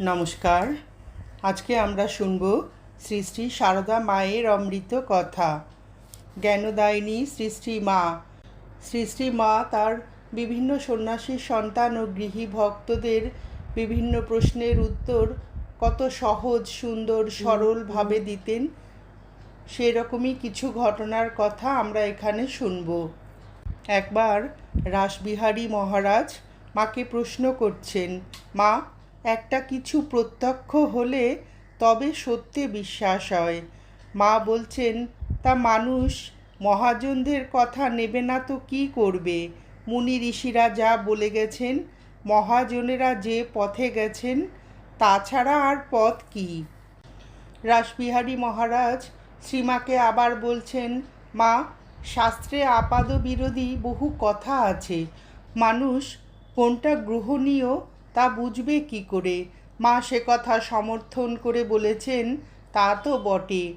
নমস্কার। আজকে আমরা শুনব শ্রী শ্রী সারদা মায়ের অমৃত কথা। জ্ঞানদায়িনী শ্রী শ্রী মা। শ্রী শ্রী মা তার বিভিন্ন সন্ন্যাসীর সন্তান ও গৃহী ভক্তদের বিভিন্ন প্রশ্নের উত্তর কত সহজ, সুন্দর সরলভাবে দিতেন। সেরকমই কিছু ঘটনার কথা আমরা এখানে শুনব। একবার রাসবিহারী মহারাজ মাকে প্রশ্ন করছেন, মা একটা কিছু প্রত্যক্ষ হলে তবে সত্যে বিশ্বাস হয়। মা বলছেন, তা মানুষ মহাজনদের কথা নেবে না তো কী করবে? মুনি ঋষিরা যা বলে গেছেন, মহাজনেরা যে পথে গেছেন, তাছাড়া আর পথ কী? রাসবিহারী মহারাজ শ্রীমাকে আবার বলছেন, মা, শাস্ত্রে আপাদ বিরোধী বহু কথা আছে। মানুষ কোনটা গ্রহণীয় তা বুঝবে কি করে? মা সে কথা সমর্থন করে বলেছেন তা তো বটে।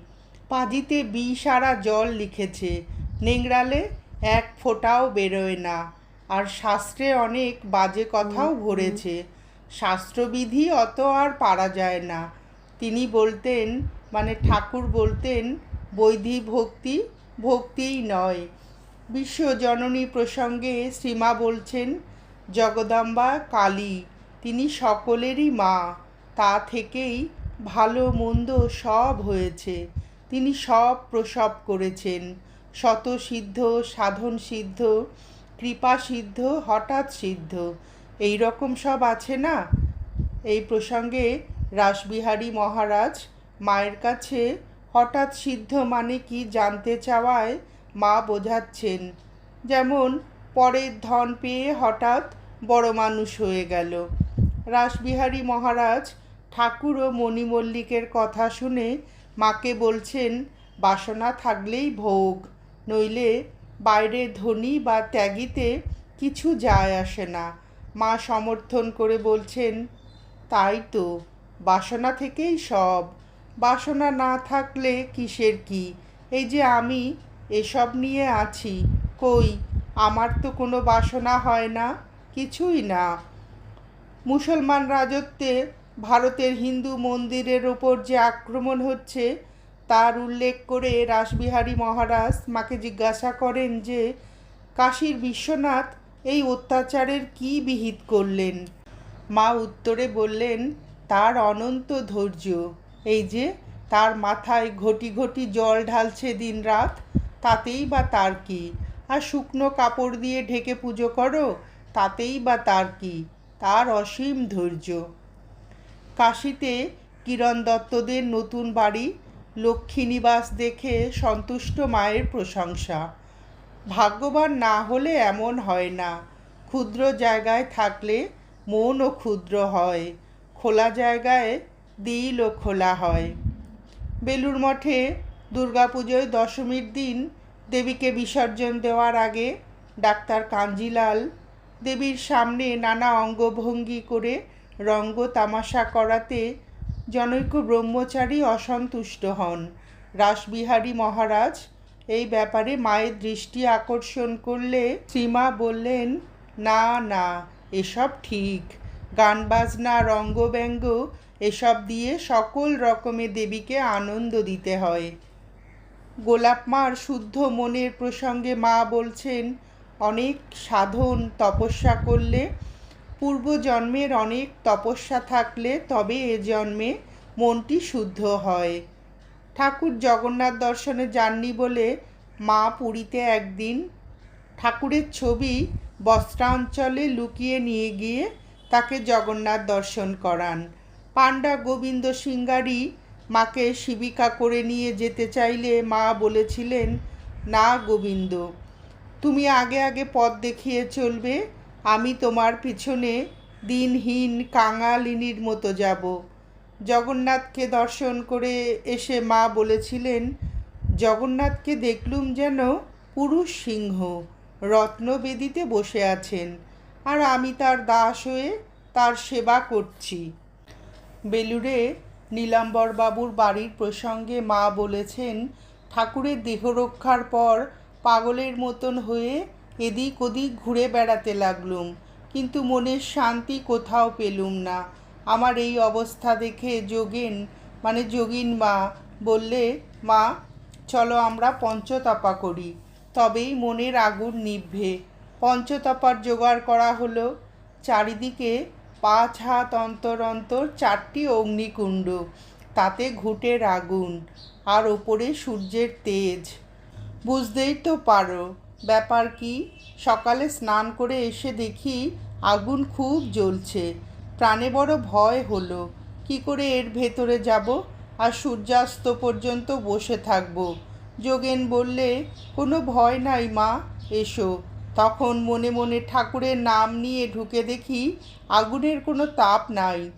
পাজিতে বিষারা জল লিখেছে। নেংড়ালে এক ফোঁটাও বেরোয় না। আর শাস্ত্রে অনেক বাজে কথাও ভরেছে। শাস্ত্রবিধি অত আর পারা যায় না। তিনি বলতেন মানে ঠাকুর বলতেন বৈধি ভক্তি ভক্তিই নয়। বিশ্বজননী প্রসঙ্গে শ্রীমা বলছেন জগদম্বা কালী। তিনি সকলেরই মা। তা থেকেই ভালো মন্দ সব হয়েছে। তিনি সব প্রসব করেছেন। শত সিদ্ধ সাধন সিদ্ধ কৃপা সিদ্ধ হঠাৎ সিদ্ধ এই রকম সব আছে না? এই প্রসঙ্গে রাসবিহারী মহারাজ মায়ের কাছে হঠাৎ সিদ্ধ মানে কি জানতে চাওয়ায় মা বোঝাচ্ছেন। যেমন, পরের ধন পেয়ে হঠাৎ বড় মানুষ হয়ে গেল। রাসবিহারী মহারাজ ঠাকুর ও মণিমল্লিকের কথা শুনে মাকে বলছেন, বাসনা থাকলেই ভোগ, নইলে বাইরে ধনী বা ত্যাগীতে কিছু যায় আসে না। মা সমর্থন করে বলছেন, তাই তো, বাসনা থেকেই সব। বাসনা না থাকলে কিসের কি? এই যে আমি এসব নিয়ে আছি, কই? আমার তো কোনো বাসনা হয় না, কিছুই না। মুসলমান রাজত্বে ভারতের হিন্দু মন্দিরের ওপর যে আক্রমণ হচ্ছে, তার উল্লেখ করে রাসবিহারী মহারাজ মাকে জিজ্ঞাসা করেন যে, কাশীর বিশ্বনাথ এই অত্যাচারের কি বিহিত করলেন? মা উত্তরে বললেন, তার অনন্ত ধৈর্য। এই যে, তার মাথায় ঘটি ঘটি জল ঢালছে দিন রাত, তাতেই বা তার কি? আর শুকনো কাপড় দিয়ে ঢেকে পুজো করো, তাতেই বা তার কি? তার অসীম ধৈর্য। কাশিতে কিরণ দত্তদের নতুন বাড়ি, লক্ষ্মীনিবাস দেখে সন্তুষ্ট মায়ের প্রশংসা। ভাগ্যবান না হলে এমন হয় না, ক্ষুদ্র জায়গায় থাকলে মনও ক্ষুদ্র হয়, খোলা জায়গায় দিলও খোলা হয়। বেলুর মঠে দুর্গাপুজোয় দশমীর দিন দেবীকে বিসর্জন দেওয়ার আগে ডাক্তার কাঞ্জিলাল দেবীর সামনে নানা অঙ্গভঙ্গি করে রঙ্গ তামাশা করাতে জনৈক ব্রহ্মচারী অসন্তুষ্ট হন। রাসবিহারী মহারাজ এই ব্যাপারে মায়ের দৃষ্টি আকর্ষণ করলে শ্রীমা বললেন, না না, এসব ঠিক। গান, বাজনা, রঙ্গব্যঙ্গ, এসব দিয়ে সকল রকমের দেবীকে আনন্দ দিতে হয়। গোলাপ মার শুদ্ধ মনের প্রসঙ্গে মা বলছেন অনেক সাধন তপস্যা করলে, পূর্বজন্মের অনেক তপস্যা থাকলে তবে এ জন্মে মনটি শুদ্ধ হয়। ঠাকুর জগন্নাথ দর্শনে যাননি বলে মা পুরীতে একদিন ঠাকুরের ছবি বস্ত্রাঞ্চলে লুকিয়ে নিয়ে গিয়ে তাকে জগন্নাথ দর্শন করান। পাণ্ডা গোবিন্দ সিঙ্গারি মাকে শিবিকা করে নিয়ে যেতে চাইলে মা বলেছিলেন, না গোবিন্দ তুমি আগে আগে পথ দেখিয়ে চলবে, আমি তোমার পিছনে দিনহীন কাঙালিনীর মতো যাব। জগন্নাথকে দর্শন করে এসে মা বলেছিলেন, জগন্নাথকে দেখলুম যেন পুরুষ সিংহ রত্নবেদিতে বসে আছেন, আর আমি তার দাস হয়ে তার সেবা করছি। বেলুড়ে নীলাম্বরবাবুর বাড়ির প্রসঙ্গে মা বলেছেন, ঠাকুরের দেহরক্ষার পর পাগলের মতন হয়ে এদিক ওদিক ঘুরে বেড়াতে লাগলুম। কিন্তু মনের শান্তি কোথাও পেলুম না। আমার এই অবস্থা দেখে যোগিন মানে যোগিন মা, বললে, মা, চলো আমরা পঞ্চতপা করি। তবেই মনের আগুন নিভবে পঞ্চতপার জোগাড় করা হলো। চারিদিকে পাঁচ হাত অন্তর অন্তর চারটি অগ্নিকুণ্ড। তাতে ঘুটের আগুন আর ওপরে সূর্যের তেজ। বুঝতেই তো পারো, ব্যাপার কি? সকালে স্নান করে এসে দেখি আগুন খুব জ্বলছে। প্রাণে বড় ভয় হলো। কি করে এর ভেতরে যাব? আর সূর্যাস্ত পর্যন্ত বসে থাকব। যোগেন বললে, কোনো ভয় নাই মা, এসো। তখন মনে মনে ঠাকুরের নাম নিয়ে ঢুকে দেখি আগুনের কোনো তাপ নাই।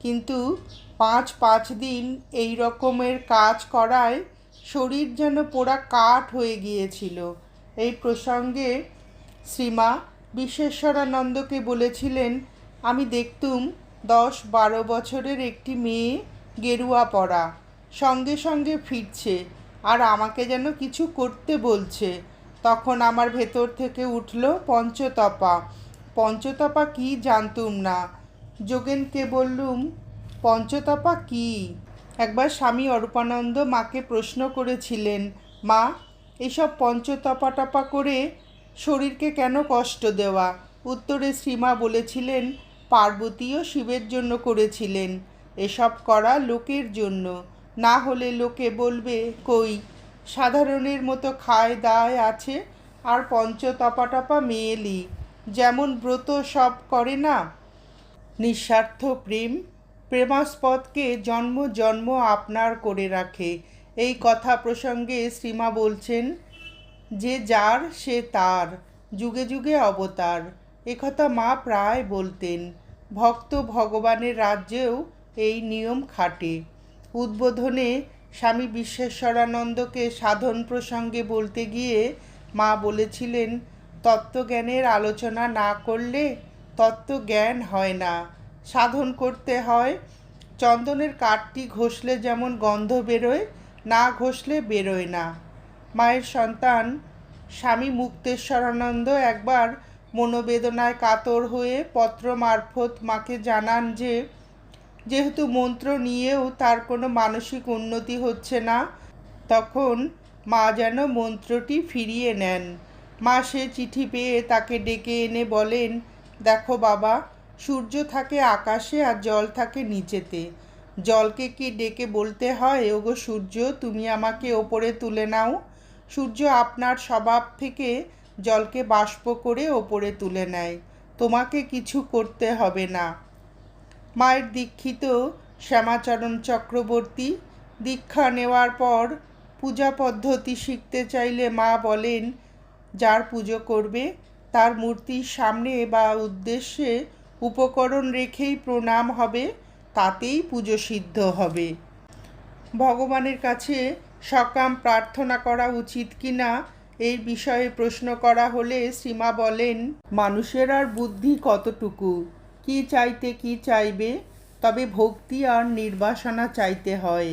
কিন্তু পাঁচ পাঁচ দিন এই রকমের কাজ করায় শরীর যেন পোড়া কাঠ হয়ে গিয়েছিল। এই প্রসঙ্গে শ্রীমা বিশ্বেশ্বরানন্দকে বলেছিলেন, আমি দেখতুম দশ বারো বছরের একটি মেয়ে গেরুয়া পরা। সঙ্গে সঙ্গে ফিরছে আর আমাকে যেন কিছু করতে বলছে। তখন আমার ভেতর থেকে উঠল পঞ্চতপা। পঞ্চতপা কি জানতুম না। যোগেনকে বললুম, পঞ্চতপা কি? একবার স্বামী অরূপানন্দ মাকে প্রশ্ন করেছিলেন, মা, এসব পঞ্চতপা টপা করে শরীরকে কেন কষ্ট দেওয়া? উত্তরে শ্রীমা বলেছিলেন, পার্বতীও শিবের জন্য করেছিলেন, এসব করা লোকের জন্য। না হলে লোকে বলবে, কই, সাধারণের মতো খায় দায় আছে, আর পঞ্চতপা টপা মেয়েলি, যেমন ব্রত সব করে না নিঃস্বার্থ প্রেম প্রেমাস্পদকে জন্ম জন্ম আপনার করে রাখে। এই কথা প্রসঙ্গে শ্রীমা বলছেন যে, যার, সে তার, যুগে যুগে অবতার। একথা মা প্রায় বলতেন। ভক্ত ভগবানের রাজ্যেও এই নিয়ম খাটে। উদ্বোধনে স্বামী বিশ্বেশ্বরানন্দকে সাধন প্রসঙ্গে বলতে গিয়ে মা বলেছিলেন, তত্ত্বজ্ঞানের আলোচনা না করলে তত্ত্বজ্ঞান হয় না। সাধন করতে হয়। চন্দনের কাঠটি ঘষলে যেমন গন্ধ বেরোয়, না ঘষলে বেরোয় না। মায়ের সন্তান স্বামী মুক্তেশ্বরানন্দ একবার মনোবেদনায় কাতর হয়ে পত্র মারফত মাকে জানান যে, যেহেতু মন্ত্র নিয়েও তার কোনো মানসিক উন্নতি হচ্ছে না, তখন মা যেন মন্ত্রটি ফিরিয়ে নেন। মা সে চিঠি পেয়ে তাকে ডেকে এনে বলেন, দেখো বাবা সূর্য থাকে আকাশে আর জল থাকে নিচেতে। জলকে কি ডেকে বলতে হয়, ওগো সূর্য, তুমি আমাকে ওপরে তুলে নাও। সূর্য আপনার স্বভাব থেকে জলকে বাষ্প করে ওপরে তুলে নেয়। তোমাকে কিছু করতে হবে না। মায়ের দীক্ষিত শ্যামাচরণ চক্রবর্তী দীক্ষা নেওয়ার পর পূজা পদ্ধতি শিখতে চাইলে মা বলেন, যার পুজো করবে, তার মূর্তির সামনে বা উদ্দেশ্যে উপকরণ রেখেই প্রণাম হবে, তাতেই পুজো সিদ্ধ হবে। ভগবানের কাছে সকাম প্রার্থনা করা উচিত কি না এই বিষয়ে প্রশ্ন করা হলে সীমা বলেন, মানুষের আর বুদ্ধি কতটুকু? কি চাইতে কি চাইবে? তবে ভক্তি আর নির্বাসনা চাইতে হয়।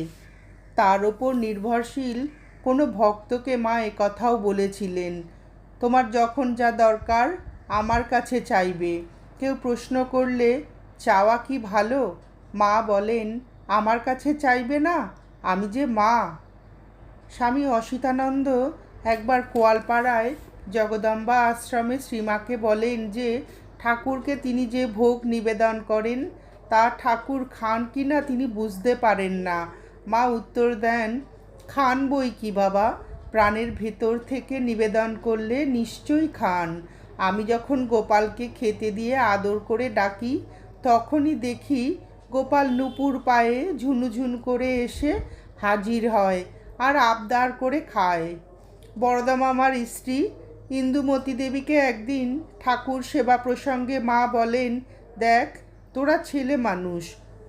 তার ওপর নির্ভরশীল কোনো ভক্তকে মা কথাও বলেছিলেন, তোমার যখন যা দরকার, আমার কাছে চাইবে। কেউ প্রশ্ন করলে, চাওয়া কি ভালো? মা বলেন, আমার কাছে চাইবে না, আমি যে মা। স্বামী অসিতানন্দ একবার কোয়ালপাড়ায় জগদম্বা আশ্রমে শ্রীমাকে বলেন যে, ঠাকুরকে তিনি যে ভোগ নিবেদন করেন, তা ঠাকুর খান কি না তিনি বুঝতে পারেন না। মা উত্তর দেন, খান বই কি বাবা? প্রাণের ভেতর থেকে নিবেদন করলে নিশ্চয়ই খান। আমি যখন গোপালকে খেতে দিয়ে আদর করে ডাকি, তখনই দেখি গোপাল নুপুর পায়ে ঝুনুঝুন করে এসে হাজির হয় আর আবদার করে খায়। বড়দা মামার স্ত্রী ইন্দুমতী দেবীকে একদিন ঠাকুর সেবা প্রসঙ্গে মা বলেন, দেখ, তোরা ছেলে মানুষ,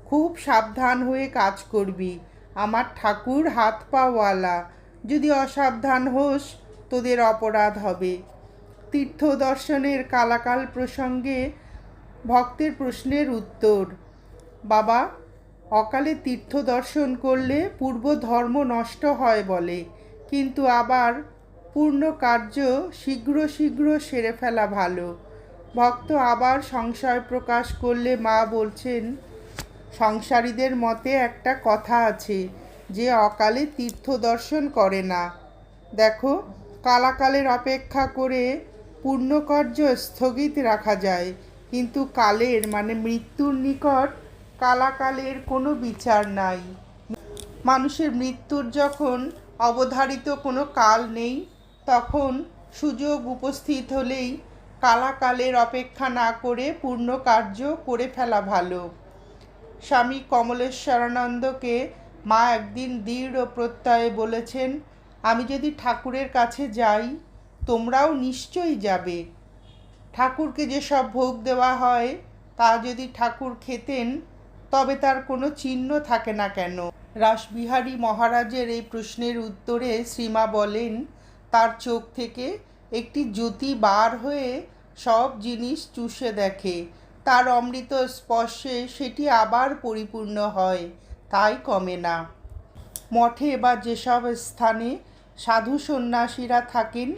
খুব সাবধান হয়ে কাজ করবি। আমার ঠাকুর হাত পাওয়ালা যদি অসাবধান হোস, তোদের অপরাধ হবে। তীর্থ দর্শনের কালাকাল প্রসঙ্গে ভক্তের প্রশ্নের উত্তর। বাবা, অকালে তীর্থ দর্শন করলে পূর্ব ধর্ম নষ্ট হয় বলে, কিন্তু আবার পূর্ণ কার্য শীঘ্র শীঘ্র সেরে ফেলা ভালো। ভক্ত আবার সংশয় প্রকাশ করলে মা বলছেন, সংসারীদের মতে একটা কথা আছে, যে অকালে তীর্থ দর্শন করে না। দেখো, কালাকালের অপেক্ষা করে পূর্ণকার্য স্থগিত রাখা যায়, কিন্তু কালের মানে মৃত্যুর নিকট কালাকালের কোনো বিচার নাই। মানুষের মৃত্যুর যখন অবধারিত কোনো কাল নেই, তখন সুযোগ উপস্থিত হলেই কালাকালের অপেক্ষা না করে পূর্ণ কার্য করে ফেলা ভালো। স্বামী কমলেশ্বরানন্দকে মা একদিন দৃঢ় প্রত্যয়ে বলেছেন, আমি যদি ঠাকুরের কাছে যাই তোমরাও নিশ্চয়ই যাবে। ঠাকুরকে যেসব ভোগ দেওয়া হয়, তা যদি ঠাকুর খেতেন, তবে তার কোনো চিহ্ন থাকে না কেন। রাসবিহারী মহারাজের এই প্রশ্নের উত্তরে শ্রীমা বলেন, তার চোখ থেকে একটি জ্যোতি বার হয়ে সব জিনিস চুষে দেখে। তার অমৃত স্পর্শে সেটি আবার পরিপূর্ণ হয়, তাই কমে না। মঠে বা যেসব স্থানে সাধু সন্ন্যাসীরা থাকেন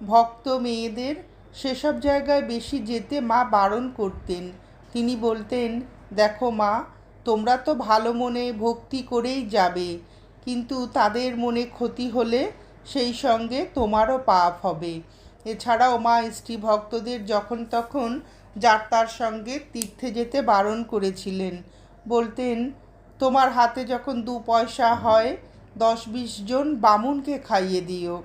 ভক্ত মেয়েদের সেসব জায়গায় বেশি যেতে মা বারণ করতেন। তিনি বলতেন, দেখো মা, তোমরা তো ভালো মনে ভক্তি করেই যাবে, কিন্তু তাদের মনে ক্ষতি হলে সেই সঙ্গে তোমারও পাপ হবে। এছাড়াও মা স্ত্রী ভক্তদের যখন তখন যাত্রার সঙ্গে তীর্থে যেতে বারণ করেছিলেন। বলতেন, তোমার হাতে যখন দু পয়সা হয়, দশ বিশ জন বামুনকে খাইয়ে দিও।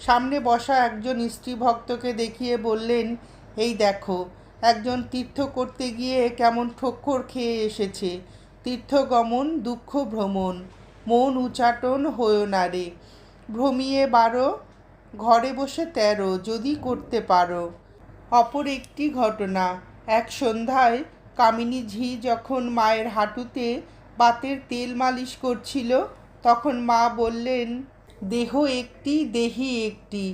সামনে বসা একজন স্ত্রী ভক্তকে দেখিয়ে বললেন, এই দেখো, একজন তীর্থ করতে গিয়ে কেমন ঠক্কর খেয়ে এসেছে। তীর্থগমন, দুঃখ ভ্রমণ, মন উচাটন হয়েও না রে। ভ্রমিয়ে বারো, ঘরে বসে তেরো, যদি করতে পারো। অপর একটি ঘটনা, এক সন্ধ্যায় কামিনী ঝি যখন মায়ের হাঁটুতে বাতের তেল মালিশ করছিল, তখন মা বললেন দেহ একটি দেহি একটি।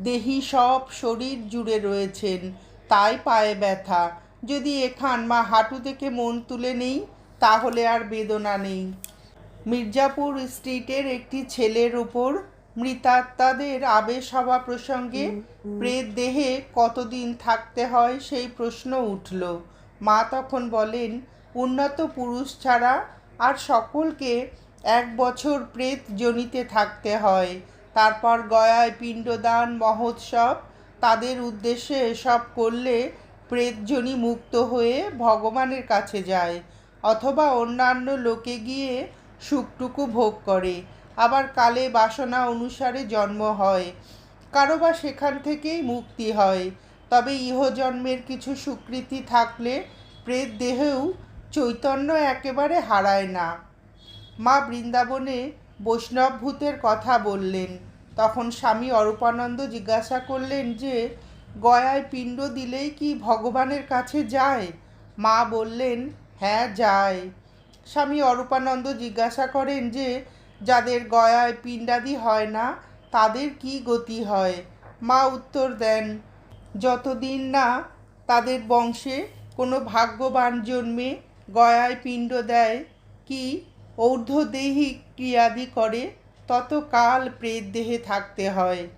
দেহি সব শরীর জুড়ে রয়েছেন তাই পায়ে ব্যথা। যদি এখান মা হাঁটু থেকে মন তুলে নেই তাহলে আর বেদনা নেই। মির্জাপুর স্ট্রিটের একটি ছেলের উপর মৃতাত্মাদের আবেশ হওয়া প্রসঙ্গে প্রেত দেহে কতদিন থাকতে হয় সেই প্রশ্ন উঠল। মা তখন বলেন উন্নত পুরুষ ছাড়া আর সকলকে এক বছর প্রেত জনিতে থাকতে হয়। তারপর গয়ায় পিণ্ডদান, মহোৎসব, তাদের উদ্দেশ্যে এসব করলে প্রেতজনী মুক্ত হয়ে ভগবানের কাছে যায় অথবা অন্যান্য লোকে গিয়ে সুখটুকু ভোগ করে। আবার কালে বাসনা অনুসারে জন্ম হয়। কারও বা সেখান থেকেই মুক্তি হয়। তবে ইহজন্মের কিছু স্বীকৃতি থাকলে প্রেত দেহেও চৈতন্য একেবারে হারায় না। মা বৃন্দাবনে বৈষ্ণব ভূতের কথা বললেন। তখন স্বামী অরূপানন্দ জিজ্ঞাসা করলেন যে, গয়ায় পিণ্ড দিলেই কি ভগবানের কাছে যায়? মা বললেন হ্যাঁ যায়। স্বামী অরূপানন্দ জিজ্ঞাসা করেন যে, যাদের গয়ায় পিণ্ডাদি হয় না, তাদের কি গতি হয়? মা উত্তর দেন, যতদিন না তাদের বংশে কোনো ভাগ্যবান জন্মে গয়ায় পিণ্ড দেয়, কি ঊর্ধ্বদেহী ক্রিয়াদি করে তত কাল প্রেত দেহে থাকতে হয়।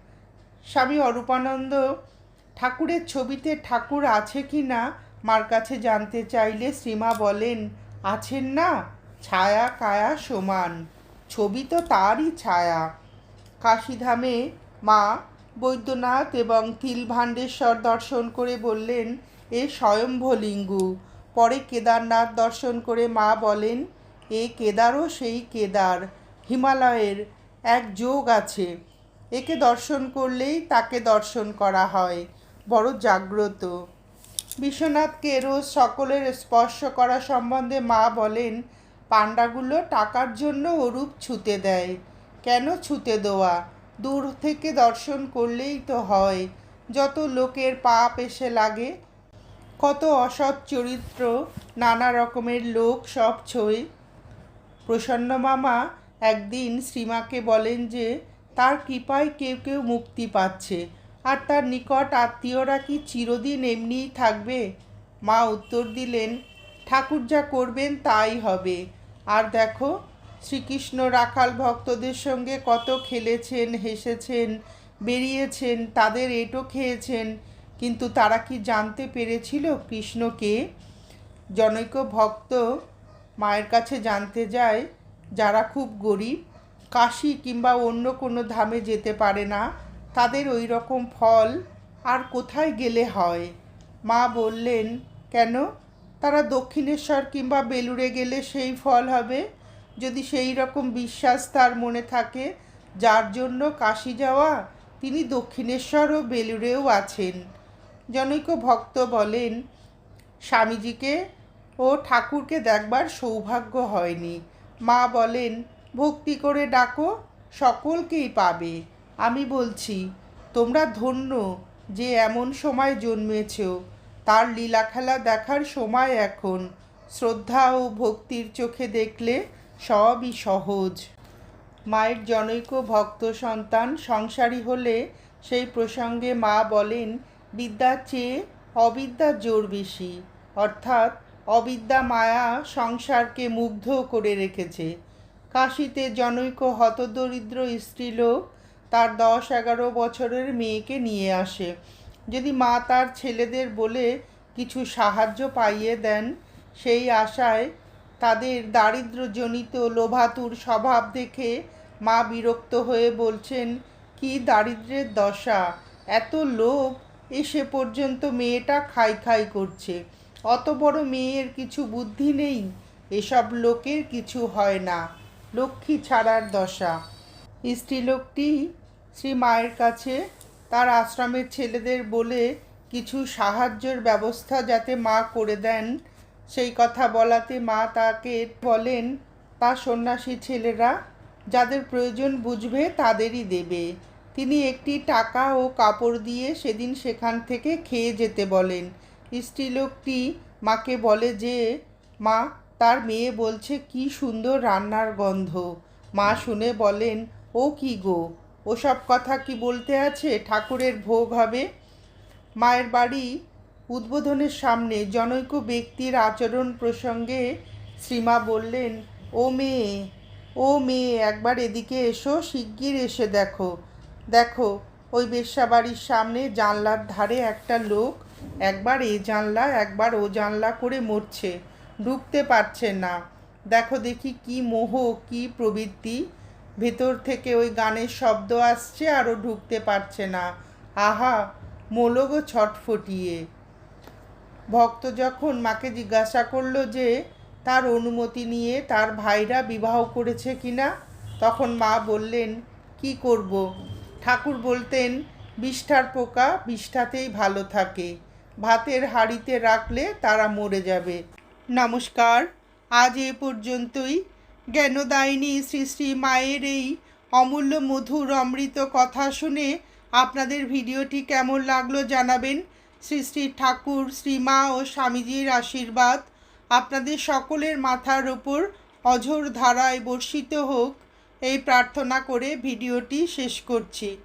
স্বামী অরূপানন্দ ঠাকুরের ছবিতে ঠাকুর আছে কি না, মার কাছে জানতে চাইলে শ্রীমা বলেন, আছেন না, ছায়া কায়া সমান, ছবি তো তারই ছায়া। কাশীধামে মা বৈদ্যনাথ এবং তিলভাণ্ডেশ্বর দর্শন করে বললেন, এ স্বয়ম্ভলিঙ্গু। পরে কেদারনাথ দর্শন করে মা বলেন এ কেদারও সেই কেদার, হিমালয়ের এক যোগ আছে। একে দর্শন করলেই তাকে দর্শন করা হয়। বড় জাগ্রত। বিশ্বনাথকে রোজ সকলের স্পর্শ করা সম্বন্ধে মা বলেন, পাণ্ডাগুলো টাকার জন্য ওরূপ ছুতে দেয়। কেন ছুতে দেওয়া? দূর থেকে দর্শন করলেই তো হয়। যত লোকের পাপ এসে লাগে, কত অসৎ চরিত্র, নানা রকমের লোক সব ছই প্রসন্ন মামা একদিন শ্রীমাকে বলেন যে, তার কৃপায় কেউ কেউ মুক্তি পাচ্ছে। আর তার নিকট আত্মীয়রা কি চিরদিন এমনিই থাকবে? মা উত্তর দিলেন, ঠাকুর যা করবেন তাই হবে। আর দেখো, শ্রীকৃষ্ণ রাখাল ভক্তদের সঙ্গে কত খেলেছেন, হেসেছেন, বেরিয়েছেন, তাদের এটো খেয়েছেন। কিন্তু তারা কি জানতে পেরেছিল কৃষ্ণকে? জনৈক ভক্ত মায়ের কাছে জানতে যায়, যারা খুব গরিব, কাশি কিংবা অন্য কোনো ধামে যেতে পারে না, তাদের ওই রকম ফল আর কোথায় গেলে হয়? মা বললেন, কেন? তারা দক্ষিণেশ্বর কিংবা বেলুড়ে গেলে সেই ফল হবে। যদি সেই রকম বিশ্বাস তার মনে থাকে, যার জন্য কাশি যাওয়া, তিনি দক্ষিণেশ্বর ও বেলুড়েও আছেন। জনৈক ভক্ত বলেন, স্বামীজিকে ও ঠাকুরকে দেখবার সৌভাগ্য হয়নি। মা বলেন, ভক্তি করে ডাকো, সকলকেই পাবে। আমি বলছি, তোমরা ধন্য যে এমন সময় জন্মেছ। তার লীলা খেলা দেখার সময় এখন। শ্রদ্ধা ও ভক্তির চোখে দেখলে সবই সহজ। মায়ের জনৈক ভক্ত সন্তান সংসারী হলে সেই প্রসঙ্গে মা বলেন, বিদ্যার চেয়ে অবিদ্যার জোর বেশি। অর্থাৎ অবিদ্যা মায়া সংসারকে মুগ্ধ করে রেখেছে। কাশিতে জনৈক হতদরিদ্র স্ত্রীলোক তার দশ এগারো বছরের মেয়েকে নিয়ে আসে। যদি মা তার ছেলেদের বলে কিছু সাহায্য পাইয়ে দেন, সেই আশায় তাদের দারিদ্র্যজনিত লোভাতুর স্বভাব দেখে মা বিরক্ত হয়ে বলছেন, কি দারিদ্র্যের দশা! এত লোভ এসে পর্যন্ত মেয়েটা খাই খাই করছে। অত বড় মেয়ের কিছু বুদ্ধি নেই, এসব লোকের কিছু হয় না, লক্ষ্মী ছাড়ার দশা। স্ত্রীলোকটি শ্রী মায়ের কাছে তার আশ্রমের ছেলেদের বলে কিছু সাহায্যের ব্যবস্থা যাতে মা করে দেন, সেই কথা বলাতে মা তাকে বলেন, তা সন্ন্যাসী ছেলেরা, যাদের প্রয়োজন বুঝবে তাদেরই দেবে। তিনি একটি টাকা ও কাপড় দিয়ে সেদিন সেখান থেকে খেয়ে যেতে বলেন। স্ত্রীলোকটি মাকে বলে যে, মা, তার মেয়ে বলছে কি সুন্দর রান্নার গন্ধ। মা শুনে বলেন, ও কি গো, ওসব কথা কি বলতে আছে? ঠাকুরের ভোগ হবে? মায়ের বাড়ি উদ্বোধনের সামনে জনৈক ব্যক্তির আচরণ প্রসঙ্গে শ্রীমা বললেন, ও মেয়ে ও মেয়ে, একবার এদিকে এসো, শিগগির এসে দেখো। দেখো, ওই বেশ্যাবাড়ির সামনে জানলার ধারে একটা লোক একবার এ জানলা, একবার ও জানলা করে মরছে। ঢুকতে পারছে না। দেখো দেখি কি মোহ, কি প্রবৃত্তি। ভেতর থেকে ওই গানের শব্দ আসছে আরও ঢুকতে পারছে না। আহা মোলগো ছটফটিয়ে ভক্ত যখন মাকে জিজ্ঞাসা করল যে, তার অনুমতি নিয়ে তার ভাইরা বিবাহ করেছে কিনা তখন মা বললেন, কি করব? ঠাকুর বলতেন, বিষ্ঠার পোকা বিষ্ঠাতেই ভালো থাকে। ভাতের হাঁড়িতে রাখলে তারা মরে যাবে। নমস্কার। আজ এ পর্যন্তই। জ্ঞানদায়িনী শ্রী শ্রী মায়ের এই অমূল্য মধুর অমৃত কথা শুনে আপনাদের ভিডিওটি কেমন লাগল জানাবেন। শ্রী শ্রী ঠাকুর শ্রীমা ও স্বামীজির আশীর্বাদ আপনাদের সকলের মাথার ওপর অঝোর ধারায় বর্ষিত হোক। এই প্রার্থনা করে ভিডিওটি শেষ করছি।